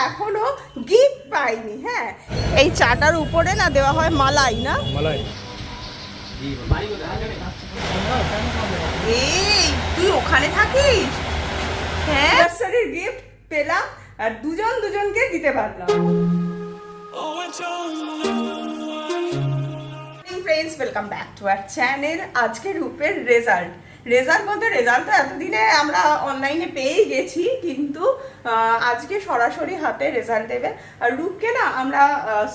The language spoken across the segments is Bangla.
এখনও গিফট পাইনি হ্যাঁ। এই চাটার উপরে না দেওয়া হয় মালাই না? মালাই। এই তুই ওখানে থাকিস? হ্যাঁ? নার্সারির গিফট পেলাম আর দুজন দুজনকে দিতে পারলাম। Friends welcome back to our channel আজকে রূপের রেজাল্ট রেজাল্ট বলতে রেজাল্ট তো এতদিনে আমরা অনলাইনে পেয়েই গেছি, কিন্তু আজকে সরাসরি হাতে রেজাল্ট দেবে। আর রূপকে না আমরা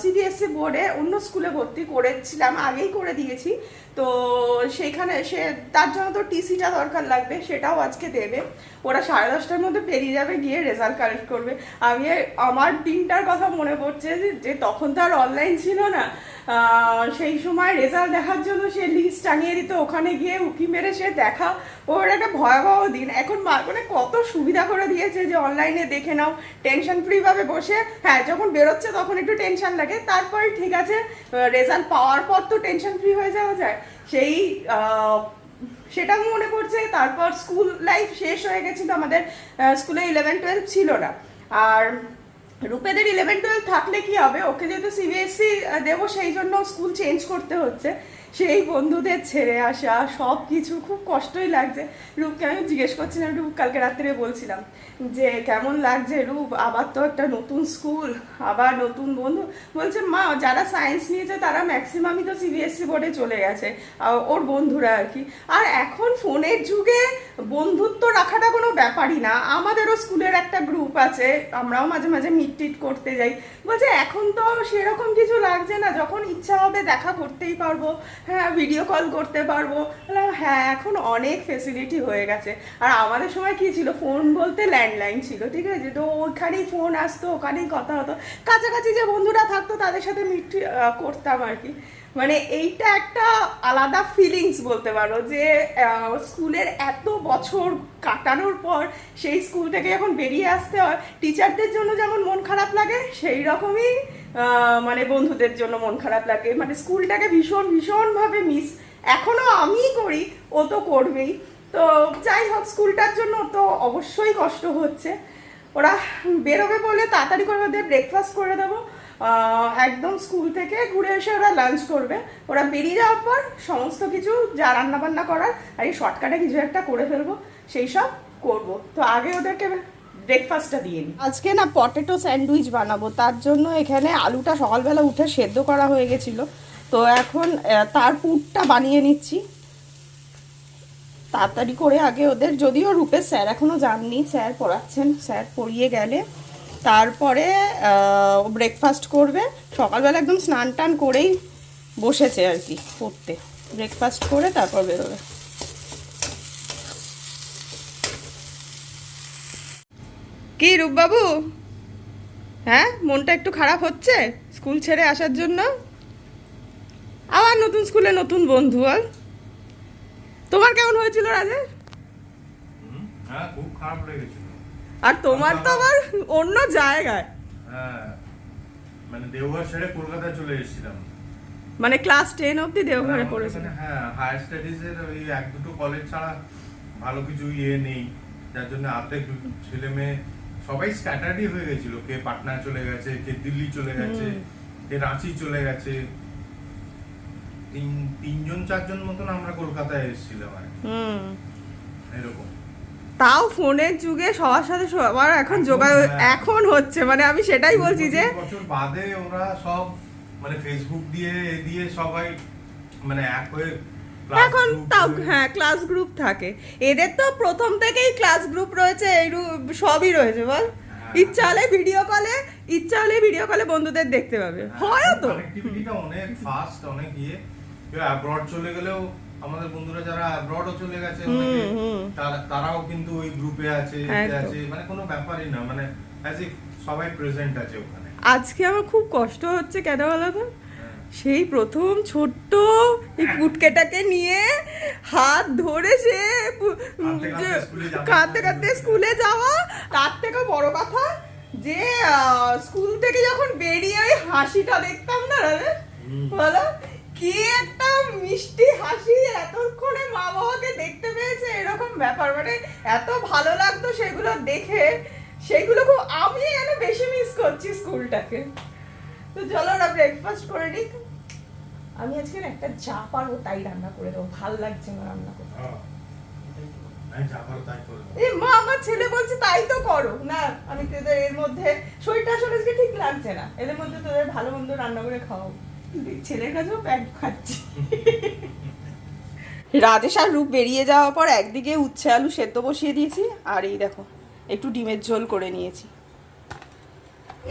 সিবিএসসি বোর্ডে E অন্য স্কুলে ভর্তি করেছিলাম, আগেই করে দিয়েছি। তো সেখানে সে, তার জন্য তো টিসিটা দরকার লাগবে, সেটাও আজকে দেবে। ওরা সাড়ে দশটার মধ্যে পেরিয়ে যাবে, গিয়ে রেজাল্ট কালেক্ট করবে। আমি আমার দিনটার কথা মনে পড়ছে যে- তখন তো আর অনলাইন ছিল না। সেই সময় রেজাল্ট দেখার জন্য সে লিস্ট টাঙিয়ে দিত। ওখানে গিয়ে উকি মেরে সে দেখা। ওর একটা ভয়াবহ দিন। এখন মানে কত সুবিধা করে দিয়েছে যে অনলাইনে দেখে নাও। টেনশন ফ্রিভাবে বসে হ্যাঁ যখন বেরোচ্ছে তখন একটু টেনশন লাগে। তারপরে ঠিক আছে রেজাল্ট পাওয়ার পর তো টেনশন ফ্রি হয়ে যাওয়া যায়। সেই আহ, সেটা মনে পড়ছে তারপর স্কুল লাইফ শেষ হয়ে গেছিল আমাদের স্কুলে ইলেভেন টুয়েলভ ছিল না। আর রূপেদের ইলেভেন টুয়েলভ থাকলে কি হবে? ওকে যেহেতু সিবিএসসি দেবো সেই জন্য স্কুল চেঞ্জ করতে হচ্ছে। সেই বন্ধুদের ছেড়ে আসা সব কিছু খুব কষ্টই লাগছে। রূপকে আমি জিজ্ঞেস করছিলাম, রূপ কালকে রাত্রে বলছিলাম যে, কেমন লাগছে রূপ? আবার তো একটা নতুন স্কুল, আবার নতুন বন্ধু। বলছে, মা, যারা সায়েন্স নিয়েছে তারা ম্যাক্সিমামই তো সিবিএসসি বোর্ডে চলে গেছে ওর বন্ধুরা আর কি। আর এখন ফোনের যুগে বন্ধুত্ব রাখাটা কোনো ব্যাপারই না। আমাদেরও স্কুলের একটা গ্রুপ আছে, আমরাও মাঝে মাঝে মিট টিট করতে যাই। বলছে, এখন তো সেরকম কিছু লাগছে না, যখন ইচ্ছা হবে দেখা করতেই পারব। হ্যাঁ ভিডিও কল করতে পারব। হ্যাঁ এখন অনেক ফেসিলিটি হয়ে গেছে। আর আমাদের সময় কি ছিল? ফোন বলতে ল্যান্ডলাইন ছিল, ঠিক আছে? তো ওইখানেই ফোন আসতো, ওখানেই কথা হতো। কাছাকাছি যে বন্ধুরা থাকতো, তাদের সাথে মিট করতাম আর কি। মানে এইটা একটা আলাদা ফিলিংস বলতে পারো যে স্কুলের এত বছর কাটানোর পর সেই স্কুল থেকে যখন বেরিয়ে আসতে হয় টিচারদের জন্য যেমন মন খারাপ লাগে সেই রকমই মানে বন্ধুদের জন্য মন খারাপ লাগে। মানে স্কুলটাকে ভীষণ, ভীষণভাবে মিস এখনও আমিই করি, ও তো করবেই। তো যাই হোক, স্কুলটার জন্য তো অবশ্যই কষ্ট হচ্ছে। ওরা বেরোবে বলে তাড়াতাড়ি করে ওদের ব্রেকফাস্ট করে দেবো। একদম স্কুল থেকে ঘুরে এসে ওরা লাঞ্চ করবে। ওরা বেরিয়ে যাওয়ার পর সমস্ত কিছু যা রান্না বান্না করার আর এই শর্টকাটে কিছু একটা করে ফেলব, সেই সব করব। তো আগে ওদেরকে ব্রেকফাস্টটা দিয়ে নিই আজকে না পটেটো স্যান্ডউইচ বানাবো, তার জন্য এখানে আলুটা সকালবেলা উঠে সেদ্ধ করা হয়ে গেছিল। তো এখন তার পুরটা বানিয়ে নিচ্ছি। তাড়াতাড়ি করে আগে ওদের, যদিও রূপের স্যার এখনও যাননি, স্যার পড়াচ্ছেন, স্যার পড়িয়ে গেলে তারপরে ব্রেকফাস্ট করবে। সকালবেলা একদম স্নান টান করেই বসেছে আর কি, পড়তে। ব্রেকফাস্ট করে তারপর বেরোবে। কি রূপবাবু? হ্যাঁ মনটা একটু খারাপ হচ্ছে? স্কুল ছেড়ে আসার জন্য? আবার নতুন স্কুলে নতুন বন্ধু, বল। তোমার কেমন হয়েছিল রাজে হ্যাঁ খুব খারাপ লেগেছিল আর তোমার তো আবার অন্য জায়গায়। হ্যাঁ মানে দেওঘর ছেড়ে কলকাতায় চলে এসেছিলাম। মানে ক্লাস টেন অব্দি দেওঘরে আমাদের পড়েছিল হ্যাঁ হায়ার স্টাডিজ এর ওই এক দুটো কলেজ ছাড়া ভালো কিছু ইয়ে নেই। যার জন্য অর্ধেক ছেলে মেয়ে সবাই স্ক্যাটার্ডই হয়ে গেছিল। কে পাটনা চলে গেছে কে দিল্লি চলে গেছে কে রাঁচি চলে গেছে। তিন তিনজন চারজন মতন আমরা কলকাতায় এসেছিলাম আর এরকম। তাও ফোনের যুগে সবার সাথে সবার এখন যোগাযোগ হ্যাঁ। এখন হচ্ছে মানে আমি সেটাই বলছি যে বছর বাদে ওরা সব মানে ফেসবুক দিয়ে এ দিয়ে সবাই মানে এক হয়ে এখন তাও হ্যাঁ ক্লাস গ্রুপ থাকে। এদের তো প্রথম থেকেই ক্লাস গ্রুপ রয়েছে এই সবই রয়েছে বল। হ্যাঁ। ইচ্ছা হলে ভিডিও কলে ইচ্ছা হলে ভিডিও কলে বন্ধুদের দেখতে পাবে। হয় তো? অনেক ফাস্ট অনেক ইয়ে। অ্যাব্রড চলে গেলেও আমাদের বন্ধুরা যারা অ্যাব্রডও চলে গেছে তারাও কিন্তু ওই গ্রুপে আছে আছে মানে কোনো ব্যাপারই না মানে অ্যাজ ইফ সবাই প্রেজেন্ট আছে ওখানে। আজকে আমার খুব কষ্ট হচ্ছে কেন বলো তো? হ্যাঁ। সেই প্রথম ছোট্ট এই পুটকেটাকে নিয়ে হাত ধরে সে কাঁদতে কাঁদতে স্কুলে যাওয়া তার থেকে বড় কথা যে স্কুল থেকে যখন বেরিয়ে ওই হাসিটা দেখতাম না। বলো? কি একটা মিষ্টি হাসি এতক্ষণে মা বাবাকে দেখতে পেয়েছে এরকম ব্যাপার। মানে এত ভালো লাগতো সেগুলো দেখে। সেগুলো খুব আমি যেন বেশি মিস করি ফুলটাকে তো চলো ওরা ব্রেকফাস্ট করে নিক। আমি আজকে না একটা যা পারব তাই রান্না করে দেবো। ভালো লাগছে না রান্না করতে। হ্যাঁ। এই মা আমার ছেলে বলছে তাই তো করো। না আমি তোদের এর মধ্যে শরীরটা আসলে ঠিক লাগছে না। এদের মধ্যে তোদের ভালো মন্দ রান্না করে খাও ছেলের কাছেও প্যাক খাচ্ছি। রাজেশ আর রূপ বেরিয়ে যাওয়ার পর একদিকে উচ্ছে আলু সেদ্ধ বসিয়ে দিয়েছি আর এই দেখো একটু ডিমের ঝোল করে নিয়েছি।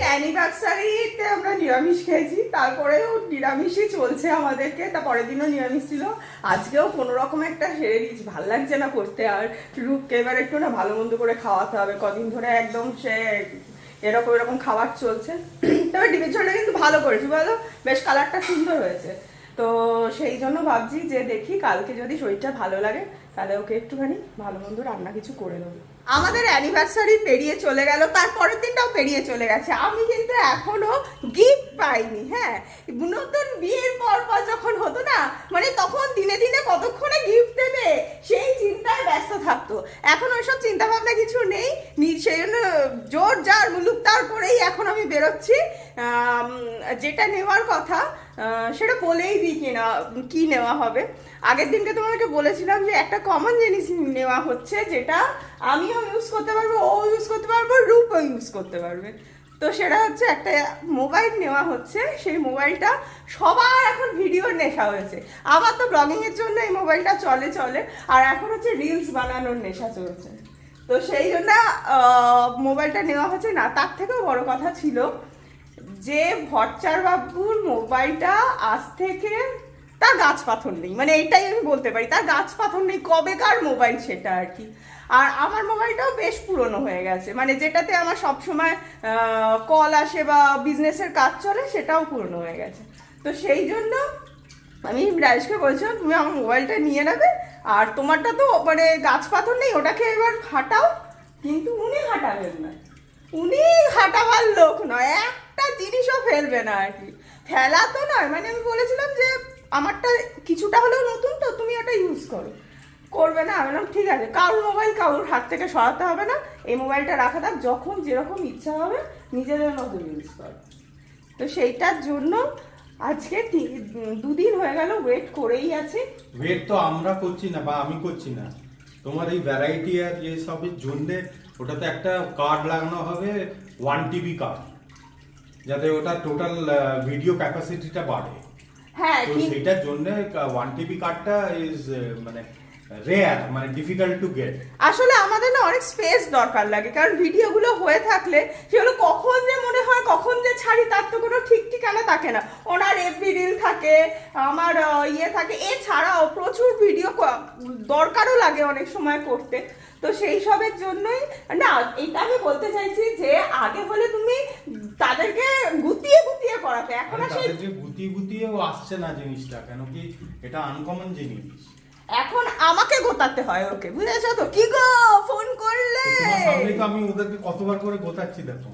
অ্যানিভার্সারিতে আমরা নিরামিষ খেয়েছি তারপরেও নিরামিষই চলছে আমাদেরকে তা পরের দিনও নিরামিষ ছিল। আজকেও কোনো রকম একটা সেরে দিয়েছি ভালো লাগছে না করতে। আর রূপকে এবার একটু না ভালো মন্দ করে খাওয়াতে হবে কদিন ধরে একদম সে এরকম এরকম খাবার চলছে। তবে ডিমের কিন্তু ভালো করেছি, বলো? বেশ কালারটা সুন্দর হয়েছে। তো সেই জন্য ভাবছি যে দেখি, কালকে যদি শরীরটা ভালো লাগে, তাহলে ওকে একটুখানি ভালো মন্দ রান্না কিছু করে দেবো। আমাদের অ্যানিভার্সারি পেরিয়ে চলে গেল তারপরের দিনটাও পেরিয়ে চলে গেছে। আমি কিন্তু এখনও গিফট পাইনি হ্যাঁ। নতুন বিয়ের পর পর যখন হতো না মানে তখন দিনে দিনে কতক্ষণে গিফট দেবে, সেই চিন্তায় ব্যস্ত থাকতো। এখন ওইসব চিন্তা ভাবনা কিছু নেই সেই জন্য জোর যার মুলুক তার করেই এখন আমি বেরোচ্ছি। যেটা নেওয়ার কথা সেটা বলেই দিই কিনা, কি নেওয়া হবে। আগের দিনকে তোমাকে বলেছিলাম যে একটা কমন জিনিস নেওয়া হচ্ছে, যেটা আমিও ইউজ করতে পারব, ও ইউজ করতে পারব, রূপও ইউজ করতে পারবে। তো সেটা হচ্ছে একটা মোবাইল নেওয়া হচ্ছে, সেই মোবাইলটা সবার এখন ভিডিওর নেশা হয়েছে। আমার তো ব্লগিংয়ের জন্য এই মোবাইলটা চলে চলে, আর এখন হচ্ছে রিলস বানানোর নেশা চলছে। তো সেই জন্য মোবাইলটা নেওয়া হচ্ছে না, তার থেকেও বড় কথা ছিল যে ভট্টার বাবুর মোবাইলটা আজ থেকে তার গাছ পাথর নেই। মানে এইটাই আমি বলতে পারি, তার গাছ পাথর নেই, কবেকার মোবাইল সেটা আর কি। আর আমার মোবাইলটাও বেশ পুরনো হয়ে গেছে। মানে যেটাতে আমার সবসময় কল আসে বা বিজনেসের কাজ চলে, সেটাও পুরনো হয়ে গেছে। তো সেই জন্য আমি রাজেশকে বলছিলাম তুমি আমার মোবাইলটা নিয়ে নেবে, আর তোমারটা তো মানে গাছ পাথর নেই, ওটাকে এবার হাঁটাও। কিন্তু উনি হাঁটাবেন না। উনি হাঁটাবার লোক নয়, একটা জিনিসও ফেলবে না আর কি। ফেলা তো নয় মানে আমি বলেছিলাম যে, আমারটা কিছুটা হলেও নতুন, তো তুমি ওটা ইউজ করো। করবে না। আমি বললাম ঠিক আছে কারোর মোবাইল কারোর হাত থেকে সরাতে হবে না। এই মোবাইলটা রাখা থাক যখন যেরকম ইচ্ছা হবে নিজেদের মতো ইউজ করো। তো সেইটার জন্য আজকে দুদিন হয়ে গেল ওয়েট করেই আছে। ওয়েট তো আমরা করছি না বা আমি করছি না। তোমার এই ভ্যারাইটি আর যে সবের জন্য ওটাতে একটা কার্ড লাগানো হবে ওয়ান টিবি কার্ড যাতে ওটা টোটাল ভিডিও ক্যাপাসিটিটা বাড়ে। হ্যাঁ সেটার জন্য ওয়ান টিবি কার্ডটা ইজ মানে রেয়ার মানে ডিফিকাল্ট টু গেট আসলে আমাদের না অনেক স্পেস দরকার লাগে কারণ ভিডিওগুলো হয়ে থাকলে সেগুলো কখন যে মনে হয় কখন যে ছাড়ি তার তো কোনো ঠিক ঠিকানা থাকে না। ওনার এফবি রিল থাকে আমার ইয়ে থাকে এছাড়াও প্রচুর ভিডিও দরকারও লাগে অনেক সময় করতে। তো সেই সবের জন্যই না এটা আমি বলতে চাইছি যে আগে হলে তুমি তাদেরকে গুতিয়ে গুতিয়ে করাতে এখন আর সেই গুতিয়ে গুতিয়েও আসছে না জিনিসটা কেন কি এটা আনকমন জিনিস? এখন আমাকে গোতাতে হয় ওকে বুঝেছ তো? কি গো ফোন করলে? সামনে তো আমি ওদেরকে কতবার করে গোতাচ্ছি দেখো।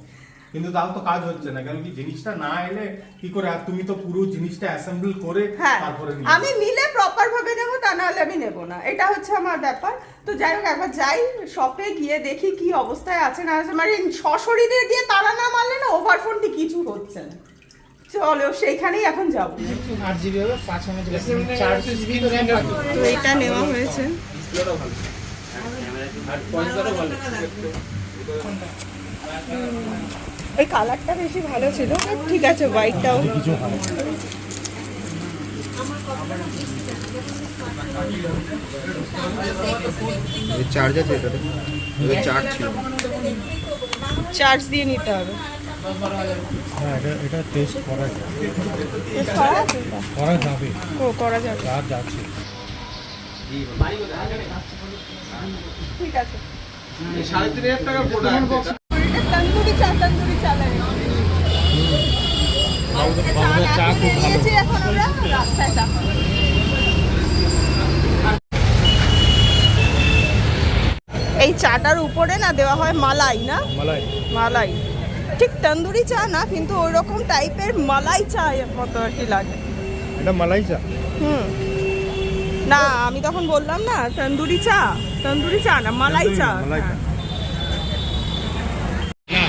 কিন্তু তাও তো কাজ হচ্ছে না কেন কি জিনিসটা না এলে কি করে? আর তুমি তো পুরো জিনিসটা অ্যাসেম্বল করে হ্যাঁ তারপরে আমি নিলে প্রপার ভাবে নেব তা নাহলে আমি নেব না। এটা হচ্ছে আমার ব্যাপার। তো যাই হোক একবার যাই শপে গিয়ে দেখি কি অবস্থায় আছে না আছে। মানে সশরীরে গিয়ে তারা না মারলে না ওভার ফোনটি কিছু হচ্ছে না। চলো সেইখানেই এখন যাব। তো এটা নেওয়া হয়েছে। এই কালারটা বেশি ভালো ছিল ঠিক আছে হোয়াইটটাও চার্জ আছে এটাতে। চার্জ ছিল। চার্জ দিয়ে নিতে হবে। হ্যাঁ এটা এটা টেস্ট করা করা যাবে? ও করা যাবে। চার্জ আছে। ঠিক আছে। সাড়ে তিন হাজার টাকা প্রোডাক্ট তন্দুরি চা তন্দুরি চা লাগে। চা খুব ভালো। এখন আমরা রাস্তায় চা এই চাটার উপরে না দেওয়া হয় মালাই না? মালাই। মালাই। ঠিক তন্দুরি চা না কিন্তু ওই রকম টাইপের মালাই চা মতো আর কি লাগে। এটা মালাই চা? হুম। না আমি তখন বললাম না তন্দুরি চা তন্দুরি চা না মালাই চা। মালাই চা। হ্যাঁ। না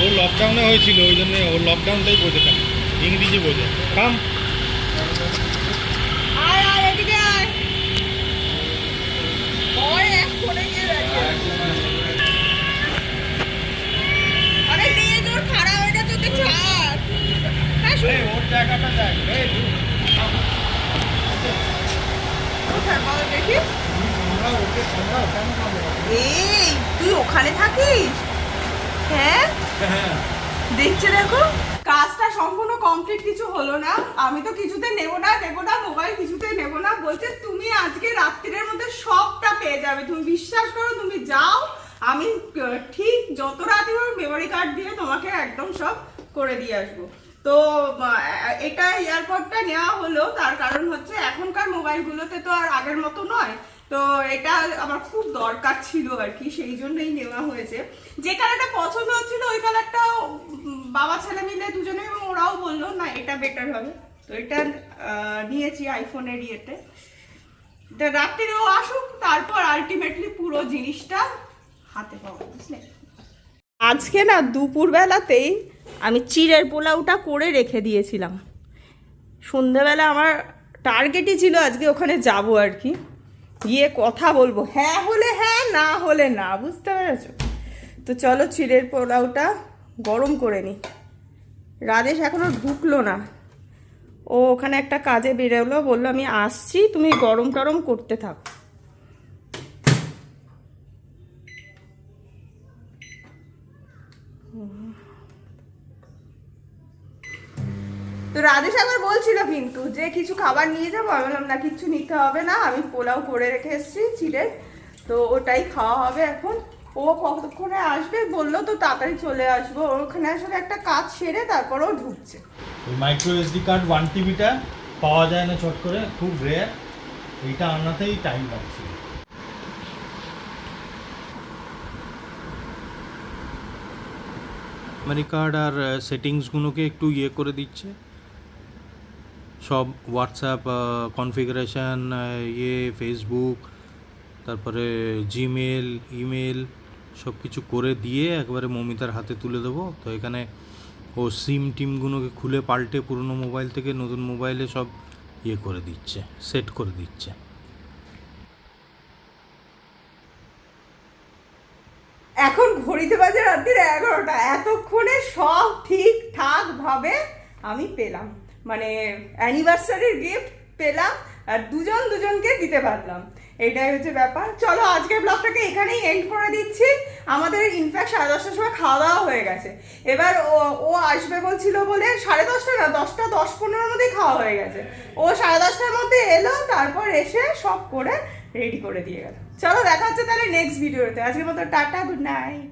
ও লকডাউনে হয়েছিল ওই জন্য ও লকডাউনটাই বোঝে কেন ইংরেজি বোঝে। কাম। আয় আয় এদিকে আয়। ওই এক কোণে গিয়ে দাঁড়িয়ে আছে। আরে নিয়ে তোর খারাপ হয়ে গেছে ওকে ছাড় হ্যাঁ, শুন। ওর জায়গাটা দেখ এই, তুই ওখানে থাকিস? হ্যাঁ? দেখছে দেখো, কাজটা সম্পূর্ণ কমপ্লিট কিছু হলো না। আমি তো কিছুতে নেব না নেব না মোবাইল কিছুতে নেব না। বলছে, তুমি আজকে রাত্রির মধ্যে সবটা পেয়ে যাবে। তুমি বিশ্বাস করো, তুমি যাও। আমি ঠিক যত রাতে মেমোরি কার্ড দিয়ে তোমাকে একদম সব করে দিয়ে আসব। তো এটা এয়ারপডটা নেওয়া হলো, তার কারণ হচ্ছে এখনকার মোবাইলগুলোতে তো আর আগের মতো নয়। তো এটা আমার খুব দরকার ছিল আর কি, সেই জন্যই নেওয়া হয়েছে। যে কালারটা পছন্দ হচ্ছিল, ওই কালারটা বাবা ছেলে মিলে দুজনে, এবং ওরাও বলল, না, এটা বেটার হবে। তো এটা নিয়েছি আইফোনের ইয়েতে। রাত্রিরেও আসুক, তারপর আলটিমেটলি পুরো জিনিসটা হাতে পাওয়া বুঝলে? আজকে না, দুপুরবেলাতেই আমি চিড়ের পোলাওটা করে রেখে দিয়েছিলাম। সন্ধেবেলা আমার টার্গেটই ছিল আজকে ওখানে যাব আর কি। গিয়ে কথা বলব হ্যাঁ হলে হ্যাঁ না হলে না, বুঝতে পেরেছ? তো চলো চিড়ের পোলাওটা গরম করে নি। রাজেশ এখনও ঢুকলো না। ও ওখানে একটা কাজে বেরোলো, বলল আমি আসছি, তুমি গরম টরম করতে থাকো। তো রাজেশ একবার বলছিল কিন্তু যে কিছু খাবার নিয়ে যাব আমি বললাম না কিচ্ছু নিতে হবে না আমি পোলাও করে রেখে এসেছি চিড়ের তো ওটাই খাওয়া হবে এখন। ও কতক্ষণে আসবে বলল তো তাড়াতাড়ি চলে আসব। ওখানে আসলে একটা কাজ সেরে তারপর ও ঢুকছে। ওই মাইক্রো এসডি কার্ড ওয়ান টিবিটা পাওয়া যায় না চট করে খুব রেয়ার এইটা আনাতেই টাইম লাগছে। মেমোরি কার্ড আর সেটিংসগুলোকে একটু ইয়ে করে দিচ্ছে। সব হোয়াটসঅ্যাপ কনফিগারেশন ইয়ে ফেসবুক তারপরে জিমেল ইমেল সব কিছু করে দিয়ে একবারে মমিতার হাতে তুলে দেবো। তো এখানে ও সিম টিমগুলোকে খুলে পাল্টে পুরনো মোবাইল থেকে নতুন মোবাইলে সব ইয়ে করে দিচ্ছে সেট করে দিচ্ছে। এখন ঘড়িতে বাজে রাত্রির এগারোটা। এতক্ষণে সব ঠিকঠাক ভাবে আমি পেলাম। মানে অ্যানিভার্সারির গিফট পেলাম আর দুজন দুজনকে দিতে পারলাম। এইটাই হচ্ছে ব্যাপার। চলো আজকের ব্লগটাকে এখানেই এন্ড করে দিচ্ছি। আমাদের ইনফ্যাক্ট সাড়ে দশটার সময় খাওয়া দাওয়া হয়ে গেছে। এবার ও ও আসবে বলছিল বলে সাড়ে দশটা না, দশটা, দশ পনেরোর মধ্যেই খাওয়া হয়ে গেছে। ও সাড়ে দশটার মধ্যে এলো, তারপর এসে সব করে রেডি করে দিয়ে গেল। চলো দেখা হচ্ছে তাহলে নেক্সট ভিডিওতে আজকের মতো টাটা গুড নাইট